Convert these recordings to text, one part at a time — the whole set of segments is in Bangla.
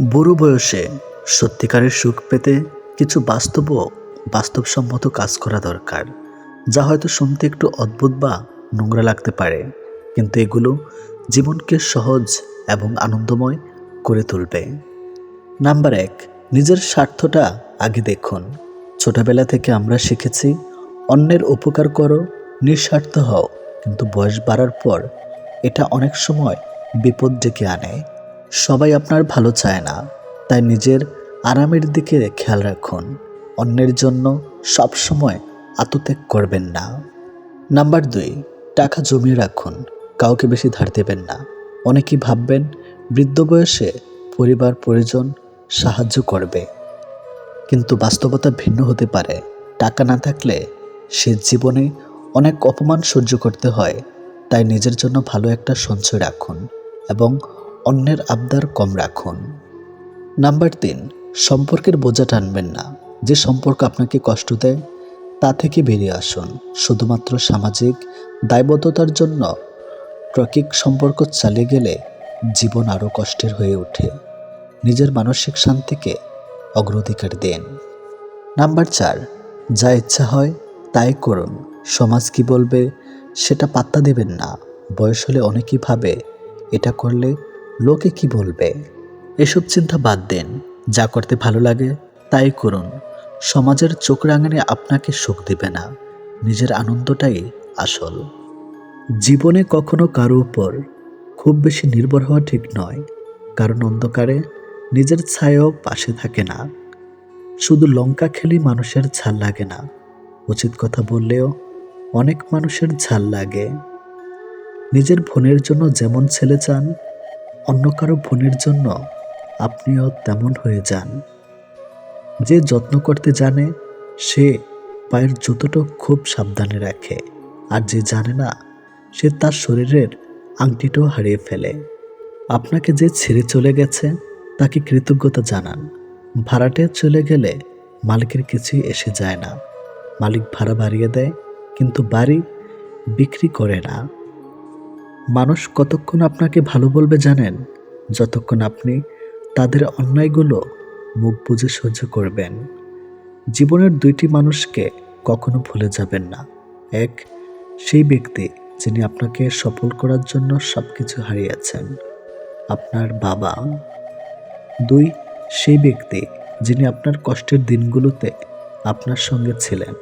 বুড়ো বয়সে সত্যিকারের সুখ পেতে কিছু বাস্তব বাস্তবসম্মত কাজ করা দরকার, যা হয়তো শুনতে একটু অদ্ভুত বা নোংরা লাগতে পারে, কিন্তু এগুলো জীবনকে সহজ এবং আনন্দময় করে তুলবে। নাম্বার এক, নিজের স্বার্থটা আগে দেখুন। ছোটবেলা থেকে আমরা শিখেছি, অন্যের উপকার করো, নিঃস্বার্থ হও, কিন্তু বয়স বাড়ার পর এটা অনেক সময় বিপদ ডেকে আনে। সবাই আপনার ভালো চায় না। তাই নিজের আরামের দিকে খেয়াল রাখুন। অন্যের জন্য সবসময় আত্মত্যাগ করবেন না। নাম্বার দুই, টাকা জমিয়ে রাখুন। কাউকে বেশি ধার দেবেন না। অনেকেই ভাববেন বৃদ্ধ বয়সে পরিবার, পরিজন সাহায্য করবে। কিন্তু বাস্তবতা ভিন্ন হতে পারে। টাকা না থাকলে সে জীবনে অনেক অপমান সহ্য করতে হয়। তাই নিজের জন্য ভালো একটা সঞ্চয় রাখুন এবং অন্যের আবদার কম রাখুন। নাম্বার তিন, সম্পর্কের বোঝা টানবেন না। যে সম্পর্ক আপনাকে কষ্ট দেয়, তা থেকে বেরিয়ে আসুন। শুধুমাত্র সামাজিক দায়বদ্ধতার জন্য প্রকিক সম্পর্ক চালিয়ে গেলে জীবন আরও কষ্টের হয়ে ওঠে। নিজের মানসিক শান্তিকে অগ্রাধিকার দেন। নাম্বার চার, যা ইচ্ছা হয় তাই করুন। সমাজ কি বলবে সেটা পাত্তা দেবেন না। বয়স হলে অনেকেই ভাবে, এটা করলে লোকে কি বলবে? এসব চিন্তা বাদ দেন। যা করতে ভালো লাগে, তাই করুন। সমাজের চোখ রাঙানি আপনাকে সুখ দেবে না। নিজের আনন্দটাই আসল। জীবনে কখনো কারও উপর খুব বেশি নির্ভর হওয়া ঠিক নয়। কারণ অন্ধকারে নিজের ছায়াও পাশে থাকে না। শুধু লঙ্কা খেলেই মানুষের ঝাল লাগে না। উচিত কথা বললেও অনেক মানুষের ঝাল লাগে। নিজের বোনের জন্য যেমন ছেলে চান অন্য কারও বোনের জন্য আপনিও তেমন হয়ে যান। যে যত্ন করতে জানে, সে পায়ের জুতোটা খুব সাবধানে রাখে। আর যে জানে না, সে তার শরীরের আংটিটাও হারিয়ে ফেলে। আপনাকে যে ছেড়ে চলে গেছে, তাকে কৃতজ্ঞতা জানান। ভাড়াটে চলে গেলে মালিকের কিছুই এসে যায় না। মালিক ভাড়া বাড়িয়ে দেয়, কিন্তু বাড়ি বিক্রি করে না। মানুষ কতক্ষণ আপনাকে ভালো বলবে জানেন? যতক্ষণ আপনি তাদের অন্যায়গুলো মুখ বুঝে সহ্য করবেন। জীবনের দুইটি মানুষকে কখনো ভুলে যাবেন না। এক, সেই ব্যক্তি যিনি আপনাকে সফল করার জন্য সব কিছু হারিয়েছেন, আপনার বাবা। দুই, সেই ব্যক্তি যিনি আপনার কষ্টের দিনগুলোতে আপনার সঙ্গে ছিলেন,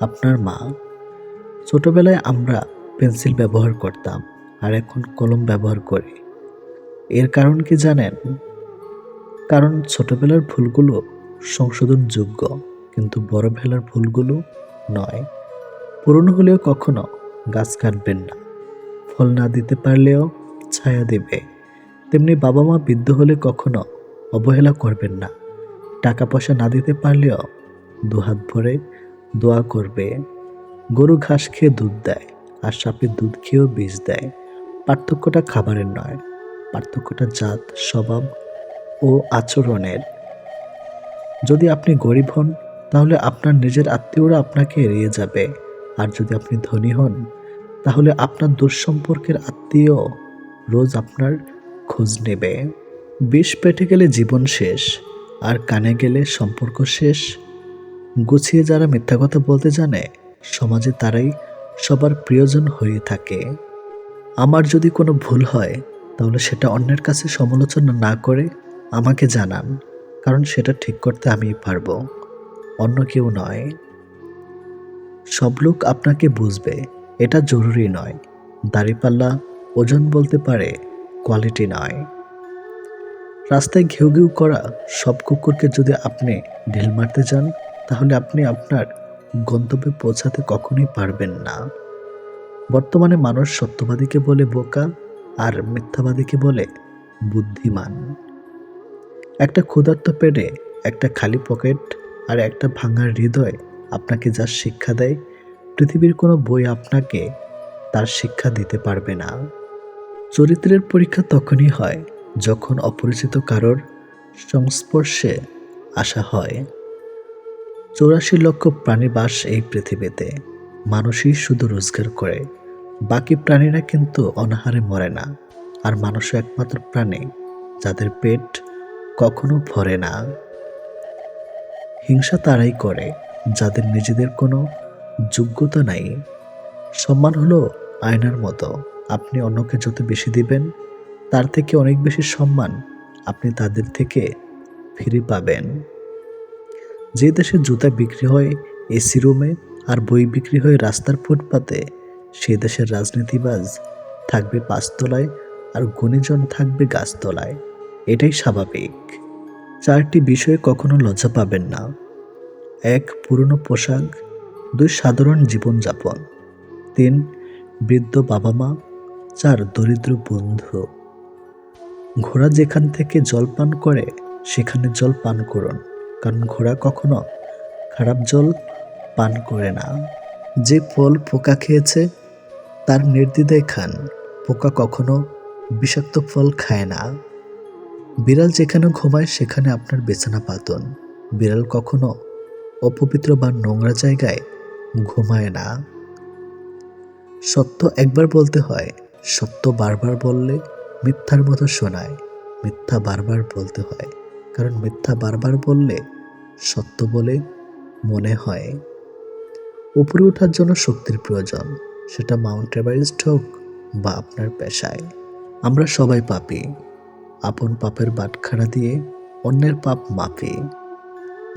আপনার মা। ছোটবেলায় আমরা পেন্সিল ব্যবহার করতাম। আর এখন কলম ব্যবহার করি। এর কারণ কি জানেন? কারণ ছোটবেলার ভুলগুলো সংশোধনযোগ্য, কিন্তু বড়বেলার ভুলগুলো নয়। পুরনো হলেও কখনো গাছ কাটবেন না। ফল না দিতে পারলেও ছায়া দেবে। তেমনি বাবা মা বৃদ্ধ হলে কখনো অবহেলা করবেন না। টাকা পয়সা না দিতে পারলেও দুহাত ভরে দোয়া করবে। গরু ঘাস খেয়ে দুধ দেয়, আর সাপে দুধ খেয়েও বীজ দেয়। পার্থক্যটা খাবারের নয়, পার্থক্যটা জাত, স্বভাব ও আচরণের। যদি আপনি গরিব হন, তাহলে আপনার নিজের আত্মীয়রা আপনাকে এড়িয়ে যাবে। আর যদি আপনি ধনী হন, তাহলে আপনার দুঃসম্পর্কের আত্মীয় রোজ আপনার খোঁজ নেবে। বিষ পেটে গেলে জীবন শেষ, আর কানে গেলে সম্পর্ক শেষ। গুছিয়ে যারা মিথ্যা কথা বলতে জানে, সমাজে তারাই সবার প্রিয়জন হয়ে থাকে। আমার যদি কোনো ভুল হয়, তাহলে সেটা অন্যের কাছে সমালোচনা না করে আমাকে জানান, কারণ সেটা ঠিক করতে আমি পারব। অন্য কেউ নয়। সব লোক আপনাকে বুঝবে, এটা জরুরি নয়। দাড়িপাল্লা ওজন বলতে পারে, কোয়ালিটি নয়। রাস্তায় ঘেউ ঘেউ করা সব কুকুরকে যদি আপনি ঢিল মারতে যান, তাহলে আপনি আপনার গন্তব্যে পৌঁছাতে কখনোই পারবেন না। বর্তমানে মানুষ সত্যবাদীকে বলে বোকা আর মিথ্যাবাদীকে বলে বুদ্ধিমান। একটা ক্ষুধার্ত পেটে একটা খালি পকেট আর একটা ভাঙার হৃদয় আপনাকে যা শিক্ষা দেয়, পৃথিবীর কোনো বই আপনাকে তার শিক্ষা দিতে পারবে না। চরিত্রের পরীক্ষা তখনই হয় যখন অপরিচিত কারোর সংস্পর্শে আসা হয়। চৌরাশি লক্ষ প্রাণী বাস এই পৃথিবীতে, মানুষই শুধু রোজগার করে। বাকি প্রাণীরা কিন্তু অনাহারে মরে না, আর মানুষও একমাত্র প্রাণী যাদের পেট কখনো ভরে না। হিংসা তারাই করে, যাদের নিজেদের কোনো যোগ্যতা নাই। সম্মান হলো আয়নার মতো, আপনি অন্যকে যত বেশি দিবেন, তার থেকে অনেক বেশি সম্মান আপনি তাদের থেকে ফিরে পাবেন। যে দেশে জুতা বিক্রি হয়, এসি রুমে, আর বই বিক্রি হয় রাস্তার ফুটপাতে সেই দেশের রাজনীতিবাজ থাকবে পাঁচতলায় আর গুণীজন থাকবে গাছতলায়। এটাই স্বাভাবিক। চারটি বিষয়ে কখনো লজ্জা পাবেন না। এক, পুরনো পোশাক। দুই, সাধারণ জীবনযাপন। তিন, বৃদ্ধ বাবা মা চার, দরিদ্র বন্ধু। ঘোড়া যেখান থেকে জল পান করে, সেখানে জল পান করুন। কারণ ঘোড়া কখনো খারাপ জল পান করে না। যে ফল পোকা খেয়েছে তার নির্দ্বিধায় খান। পোকা কখনো বিষাক্ত ফল খায় না। বিড়াল যেখানে ঘুমায়, সেখানে আপনার বিছানা পাতন। বিড়াল কখনো অপবিত্র বা নোংরা জায়গায় ঘুমায় না। সত্য একবার বলতে হয়, সত্য বারবার বললে মিথ্যার মতো শোনায়। মিথ্যা বারবার বলতে হয়, কারণ মিথ্যা বারবার বললে সত্য বলে মনে হয়। উপরে ওঠার জন্য শক্তির প্রয়োজন। সেটা মাউন্ট এভারেস্ট হোক বা আপনার পেশায়। আমরা সবাই পাপি। আপন পাপের বাটখারা দিয়ে অন্যের পাপ মাপি।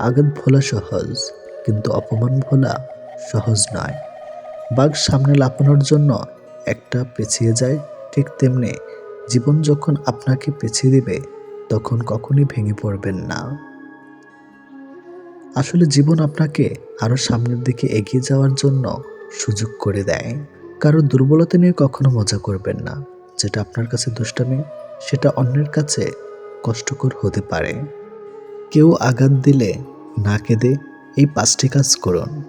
আঘাত ভোলা সহজ, কিন্তু অপমান ভোলা সহজ নয়। বাঘ সামনে লাফানোর জন্য একটা পেছিয়ে যায়, ঠিক তেমনি জীবন যখন আপনাকে পেছিয়ে দিবে, তখন কখনই ভেঙে পড়বেন না। আসলে জীবন আপনাকে আরও সামনের দিকে এগিয়ে যাওয়ার জন্য সুযোগ করে দেয়। কারও দুর্বলতা নিয়ে কখনো মজা করবেন না। যেটা আপনার কাছে দুষ্টামি, সেটা অন্যের কাছে কষ্টকর হতে পারে। কেউ আঘাত দিলে না কেঁদে এই পাঁচটি কাজ করুন।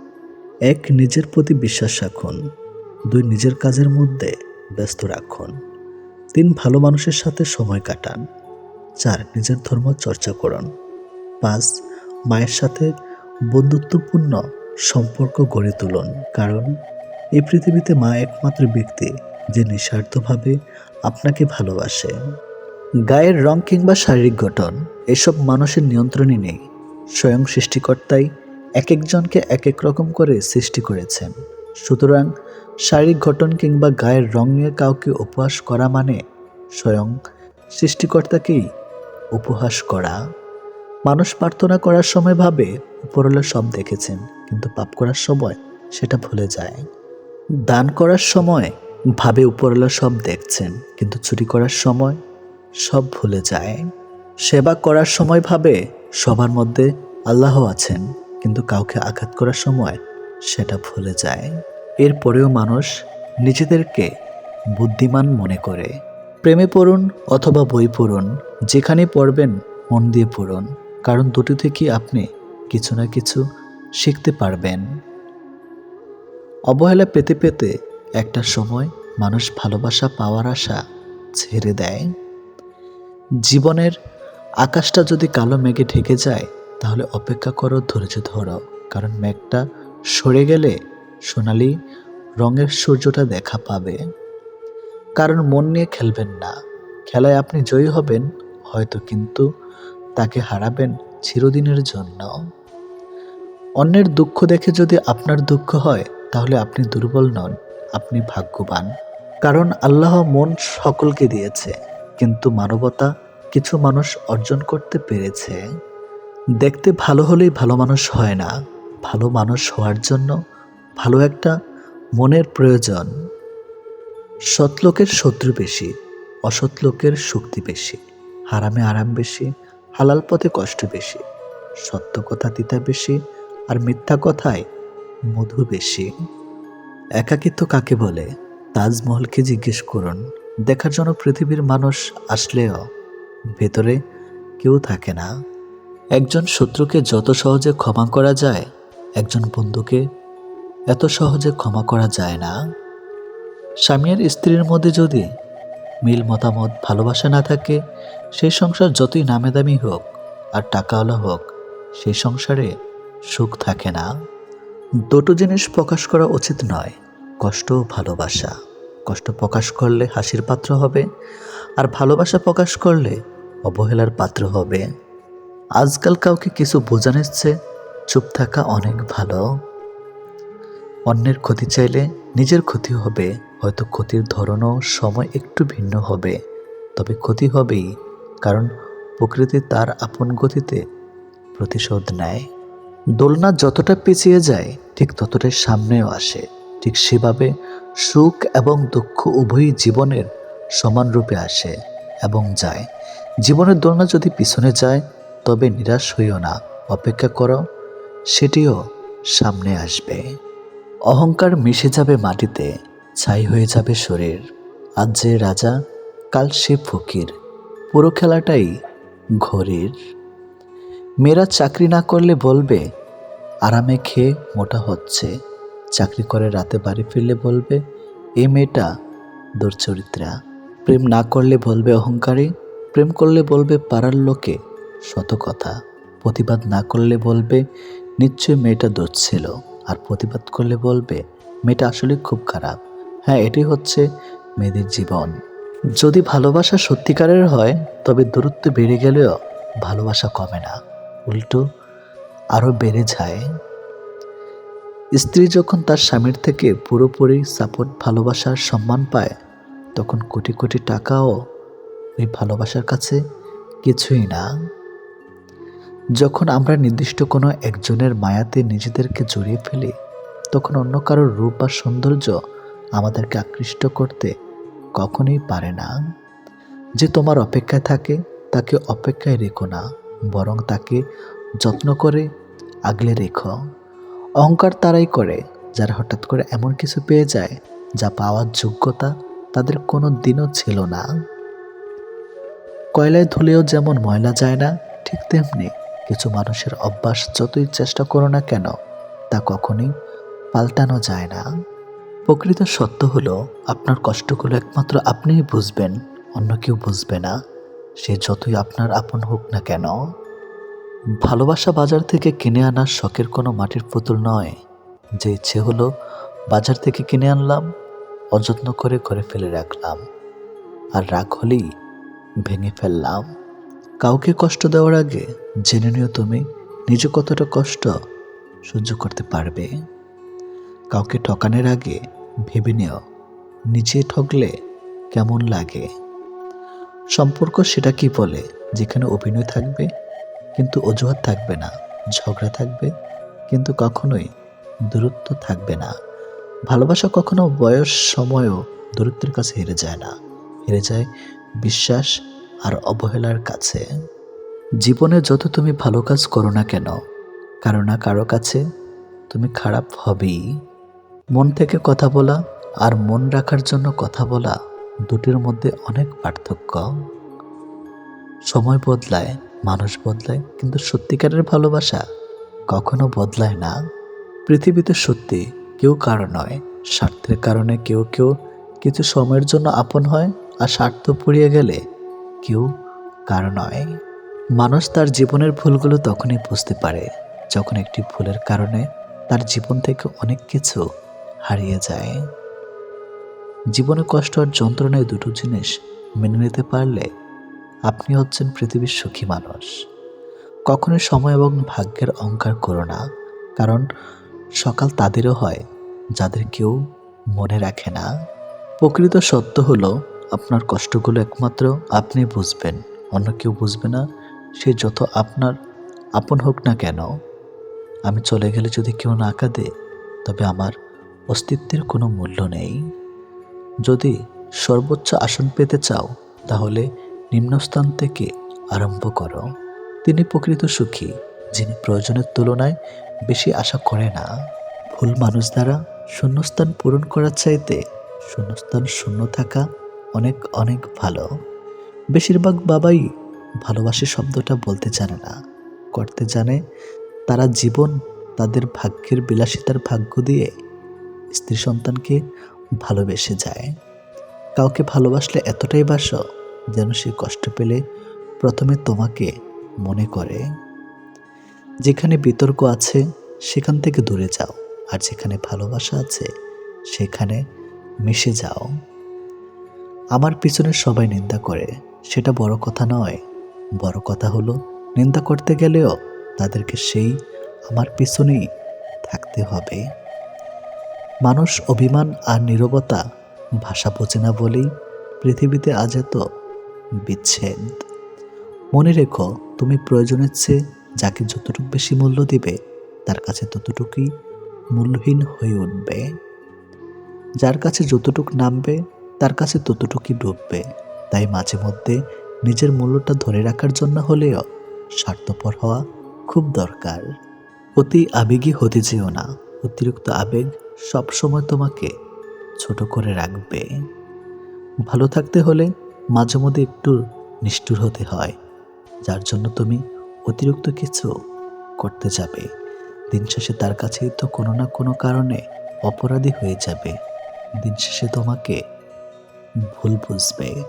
এক, নিজের প্রতি বিশ্বাস রাখুন। দুই, নিজের কাজের মধ্যে ব্যস্ত রাখুন। তিন, ভালো মানুষের সাথে সময় কাটান। চার, নিজের ধর্ম চর্চা করুন। পাঁচ, মায়ের সাথে বন্ধুত্বপূর্ণ সম্পর্ক গড়ে তুলুন, কারণ এই পৃথিবীতে মা একমাত্র ব্যক্তি যে নিঃস্বার্থভাবে আপনাকে ভালোবাসে। গায়ের রং কিংবা শারীরিক গঠন, এসব মানুষের নিয়ন্ত্রণে নেই। স্বয়ং সৃষ্টিকর্তাই এক একজনকে এক এক রকম করে সৃষ্টি করেছেন। সুতরাং শারীরিক গঠন কিংবা গায়ের রং নিয়ে কাউকে উপহাস করা মানে স্বয়ং সৃষ্টিকর্তাকেই উপহাস করা। মানুষ প্রার্থনা করার সময় ভাবে, উপরওয়ালা সব দেখেছেন। কিন্তু পাপ করার সময় সেটা ভুলে যায়। দান করার সময় ভাবে উপরওয়ালা সব দেখছেন, কিন্তু চুরি করার সময় সব ভুলে যায়। সেবা করার সময় ভাবে সবার মধ্যে আল্লাহ আছেন, কিন্তু কাউকে আঘাত করার সময় সেটা ভুলে যায়। এরপরেও মানুষ নিজেদেরকে বুদ্ধিমান মনে করে। প্রেমে পড়ুন অথবা বই পড়ুন যেখানে পড়বেন, মন দিয়ে পড়ুন। কারণ দুটি থেকেই আপনি কিছু না কিছু শিখতে পারবেন। অবহেলা পেতে পেতে একটা সময় মানুষ ভালোবাসা পাওয়ার আশা ছেড়ে দেয়। জীবনের আকাশটা যদি কালো মেঘে ঢেকে যায়, তাহলে অপেক্ষা করো ধৈর্য ধরো, কারণ মেঘটা সরে গেলে সোনালি রঙের সূর্যটা দেখা পাবে। কারণ মন নিয়ে খেলবেন না, খেলায় আপনি জয়ী হবেন, হয়তো কিন্তু তাকে হারাবেন চিরদিনের জন্য। অন্যের দুঃখ দেখে যদি আপনার দুঃখ হয়, তাহলে আপনি দুর্বল নন, আপনি ভাগ্যবান। কারণ আল্লাহ মন সকলকে দিয়েছে, কিন্তু মানবতা কিছু মানুষ অর্জন করতে পেরেছে। দেখতে ভালো হলেই ভালো মানুষ হয় না, ভালো মানুষ হওয়ার জন্য ভালো একটা মনের প্রয়োজন। সৎ লোকের শত্রু বেশি, অসৎ লোকের শক্তি বেশি, হারামে আরাম বেশি, হালাল পথে কষ্ট বেশি সত্য কথা তিতা বেশি আর মিথ্যা কথায় মধু বেশি। একাকিত্ব কাকে বলে? তাজমহলকে জিজ্ঞেস করুন। দেখার জন্য পৃথিবীর মানুষ আসলেও ভেতরে কেউ থাকে না। একজন শত্রুকে যত সহজে ক্ষমা করা যায়, একজন বন্ধুকে এত সহজে ক্ষমা করা যায় না। স্বামী আর স্ত্রীর মধ্যে যদি মিল মতামত, ভালোবাসা না থাকে, সেই সংসার যতই নামে দামি হোক আর টাকাওয়ালা হোক, সেই সংসারে সুখ থাকে না। দুটো জিনিস প্রকাশ করা উচিত নয়, কষ্ট ভালোবাসা। কষ্ট প্রকাশ করলে হাসির পাত্র হবে, আর ভালোবাসা প্রকাশ করলে অবহেলার পাত্র হবে। আজকাল কাউকে কিছু বোঝানোর চেয়ে চুপ থাকা অনেক ভালো। অন্যের ক্ষতি চাইলে নিজের ক্ষতি হবে, হয়তো ক্ষতির ধরনও সময় একটু ভিন্ন হবে। তবে ক্ষতি হবেই, কারণ প্রকৃতি তার আপন গতিতে প্রতিশোধ নেয়। দোলনা যতটা পিছিয়ে যায়, ঠিক ততটাই সামনেও আসে। ঠিক সেভাবে সুখ এবং দুঃখ উভয়ই জীবনের সমানরূপে আসে এবং যায়। জীবনের দোলনা যদি পিছনে যায়, তবে নিরাশ হইও না, অপেক্ষা করো, সেটিও সামনে আসবে। অহংকার মিশে যাবে মাটিতে, ছাই হয়ে যাবে শরীর। আজ যে রাজা, কাল সে ফকির। পুরো খেলাটাই ঘড়ির মেয়েরা চাকরি না করলে বলবে, আরামে খেয়ে মোটা হচ্ছে। চাকরি করে রাতে বাড়ি ফিরলে বলবে, এ মেয়েটা দুর্চরিত্রা। প্রেম না করলে বলবে অহংকারী, প্রেম করলে বলবে পাড়ার লোকে শত কথা। প্রতিবাদ না করলে বলবে, নিশ্চয়ই মেয়েটা দোষ ছিল আর প্রতিবাদ করলে বলবে, মেয়েটা আসলে খুব খারাপ। হ্যাঁ এটি হচ্ছে মেয়েদের জীবন। যদি ভালোবাসা সত্যিকারের হয়, তবে দূরত্ব বেড়ে গেলেও ভালোবাসা কমে না। উল্টো আরও বেড়ে যায়। স্ত্রী যখন তার স্বামীর থেকে পুরোপুরি সাপোর্ট ভালোবাসার সম্মান পায়, তখন কোটি কোটি টাকাও ওই ভালোবাসার কাছে কিছুই না। যখন আমরা নির্দিষ্ট কোনো একজনের মায়াতে নিজেদেরকে জড়িয়ে ফেলি, তখন অন্য কারোর রূপ বা সৌন্দর্য আমাদেরকে আকৃষ্ট করতে কখনোই পারে না। যে তোমার অপেক্ষায় থাকে, তাকে অপেক্ষায় রেখো না। বরং তাকে যত্ন করে আগলে রেখো। অহংকার তারাই করে, যারা হঠাৎ করে এমন কিছু পেয়ে যায়, যা পাওয়ার যোগ্যতা তাদের কোনো দিনও ছিল না। কয়লায় ধুলেও যেমন ময়লা যায় না, ঠিক তেমনি কিছু মানুষের অভ্যাস যতই চেষ্টা করো না কেন, তা কখনোই পাল্টানো যায় না। প্রকৃত সত্য হলো, আপনার কষ্টগুলো একমাত্র আপনিই বুঝবেন, অন্য কেউ বুঝবে না। সে যতই আপনার আপন হোক না কেন, ভালোবাসা বাজার থেকে কিনে আনার শখের কোনো মাটির পুতুল নয়, যে ইচ্ছে হলো বাজার থেকে কিনে আনলাম, অযত্ন করে ঘরে ফেলে রাখলাম। আর রাগ হলেই ভেঙে ফেললাম। কাউকে কষ্ট দেওয়ার আগে জেনে নিও তুমি, নিজে কতটা কষ্ট সহ্য করতে পারবে। কাউকে ঠকানোর আগে ভেবে নিও, নিজে ঠকলে কেমন লাগে। সম্পর্ক সেটা কি বলে? যেখানে অভিনয় থাকবে, কিন্তু অজুহাত থাকবে না, ঝগড়া থাকবে, কিন্তু কখনোই দূরত্ব থাকবে না। ভালোবাসা কখনো বয়স, সময়ও দূরত্বের কাছে হেরে যায় না। হেরে যায় বিশ্বাস আর অবহেলার কাছে। জীবনে যত তুমি ভালো কাজ করো না কেন, কারও না কারও কাছে তুমি খারাপ হবেই। মন থেকে কথা বলা আর মন রাখার জন্য কথা বলা দুটির মধ্যে অনেক পার্থক্য। সময় বদলায়, মানুষ বদলায়, কিন্তু সত্যিকারের ভালোবাসা কখনো বদলায় না। পৃথিবীতে সত্যি কেউ কারও নয়, স্বার্থের কারণে কেউ কেউ কিছু সময়ের জন্য আপন হয় আর স্বার্থ পুড়িয়ে গেলে কেউ কারও নয়। মানুষ তার জীবনের ভুলগুলো তখনই বুঝতে পারে যখন একটি ভুলের কারণে তার জীবন থেকে অনেক কিছু হারিয়ে যায়। জীবনে কষ্ট আর যন্ত্রণায় দুটো জিনিস মেনে নিতে পারলে আপনি হচ্ছেন পৃথিবীর সুখী মানুষ। কখনোই সময় এবং ভাগ্যের অহংকার করো না, কারণ সকাল তাদেরও হয় যাদের কেউ মনে রাখে না। প্রকৃত সত্য হলো, আপনার কষ্টগুলো একমাত্র আপনি বুঝবেন, অন্য কেউ বুঝবে না, সে যত আপনার আপন হোক না কেন। আমি চলে গেলে যদি কেউ না কাঁদে, তবে আমার অস্তিত্বের কোনো মূল্য নেই। যদি সর্বোচ্চ আসন পেতে চাও, তাহলে নিম্নস্থান থেকে আরম্ভ করো। তিনি প্রকৃত সুখী, যিনি প্রয়োজনের তুলনায় বেশি আশা করে না। ভুল মানুষ দ্বারা শূন্যস্থান পূরণ করার চাইতে শূন্যস্থান শূন্য থাকা অনেক অনেক ভালো। বেশিরভাগ বাবাই ভালোবাসি শব্দটা বলতে জানে না, করতে জানে তারা জীবন তাদের ভাগ্যের বিলাসিতার ভাগ্য দিয়ে স্ত্রী সন্তানকে ভালোবেসে যায়। কাউকে ভালোবাসলে এতটাই বাসো যেন সে কষ্ট পেলে প্রথমে তোমাকে মনে করে। যেখানে বিতর্ক আছে, সেখান থেকে দূরে যাও, আর যেখানে ভালোবাসা আছে, সেখানে মিশে যাও। আমার পিছনে সবাই নিন্দা করে, সেটা বড় কথা নয়। বড় কথা হলো, নিন্দা করতে গেলেও তাদেরকে সেই আমার পিছনেই থাকতে হবে। মানুষ অভিমান আর নীরবতা ভাষা বোঝে না বলেই পৃথিবীতে আজ এত বিচ্ছেদ। মনে রেখো, তুমি প্রয়োজনের চেয়ে যাকে যতটুকু বেশি মূল্য দিবে, তার কাছে ততটুকুই মূল্যহীন হয়ে উঠবে। যার কাছে যতটুক নামবে, তার কাছে ততটুকুই ডুববে। তাই মাঝে মধ্যে নিজের মূল্যটা ধরে রাখার জন্য হলেও স্বার্থপর হওয়া খুব দরকার। অতি আবেগী হতে যেও না। অতিরিক্ত আবেগ সবসময় তোমাকে ছোট করে রাখবে। ভালো থাকতে হলে মাঝে মধ্যে একটু নিষ্ঠুর হতে হয়, যার জন্য তুমি অতিরিক্ত কিছু করতে যাবে। দিন শেষে তার কাছেই তো কোনো না কোনো কারণে অপরাধী হয়ে যাবে। দিন শেষে তোমাকে ভুল বুঝবে।